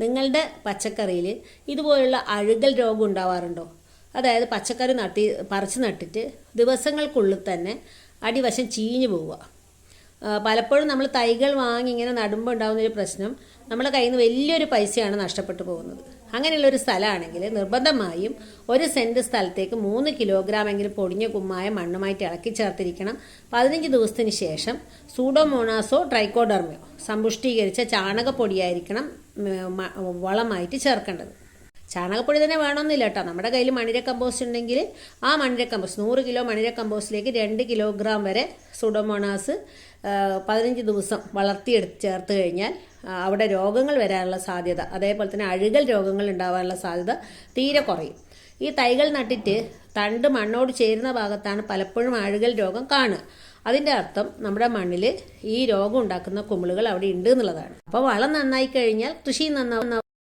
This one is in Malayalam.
നിങ്ങളുടെ പച്ചക്കറിയിൽ ഇതുപോലുള്ള അഴുകൽ രോഗം ഉണ്ടാവാറുണ്ടോ? അതായത് പച്ചക്കറി നട്ടി പറിച്ച് നട്ടിട്ട് ദിവസങ്ങൾക്കുള്ളിൽ തന്നെ അടിവശം ചീഞ്ഞു പോവുക. പലപ്പോഴും നമ്മൾ തൈകൾ വാങ്ങി ഇങ്ങനെ നടുമ്പോൾ ഉണ്ടാകുന്ന ഒരു പ്രശ്നം നമ്മുടെ കയ്യിൽ നിന്ന് വലിയൊരു പൈസയാണ് നഷ്ടപ്പെട്ടു പോകുന്നത്. അങ്ങനെയുള്ള ഒരു സ്ഥലമാണെങ്കിൽ നിർബന്ധമായും ഒരു സെന്റ് സ്ഥലത്തേക്ക് മൂന്ന് കിലോഗ്രാം എങ്കിലും പൊടിഞ്ഞ കുമ്മായ മണ്ണുമായിട്ട് ഇളക്കി ചേർത്തിരിക്കണം. പതിനഞ്ച് ദിവസത്തിന് ശേഷം സൂഡോമോണാസോ ട്രൈക്കോഡർമയോ സമ്പുഷ്ടീകരിച്ച ചാണകപ്പൊടിയായിരിക്കണം വളമായിട്ട് ചേർക്കേണ്ടത്. ചാണകപ്പൊടി തന്നെ വേണമെന്നില്ല കേട്ടോ. നമ്മുടെ കയ്യിൽ മണിര കമ്പോസ്റ്റ് ഉണ്ടെങ്കിൽ ആ മണിര കമ്പോസ്റ്റ് നൂറ് കിലോ മണിര കമ്പോസ്റ്റിലേക്ക് രണ്ട് കിലോഗ്രാം വരെ സുഡോമോണാസ് പതിനഞ്ച് ദിവസം വളർത്തിയെടുത്ത് ചേർത്ത് കഴിഞ്ഞാൽ അവിടെ രോഗങ്ങൾ വരാനുള്ള സാധ്യത അതേപോലെ തന്നെ അഴുകൽ രോഗങ്ങൾ ഉണ്ടാവാനുള്ള സാധ്യത തീരെ കുറയും. ഈ തൈകൾ നട്ടിട്ട് തണ്ട് മണ്ണോട് ചേരുന്ന ഭാഗത്താണ് പലപ്പോഴും അഴുകൽ രോഗം കാണുക. അതിന്റെ അർത്ഥം നമ്മുടെ മണ്ണിൽ ഈ രോഗം ഉണ്ടാക്കുന്ന കുമിളുകൾ അവിടെ ഉണ്ട് എന്നുള്ളതാണ്. അപ്പോൾ വളം നന്നായി കഴിഞ്ഞാൽ കൃഷി നന്നാവും.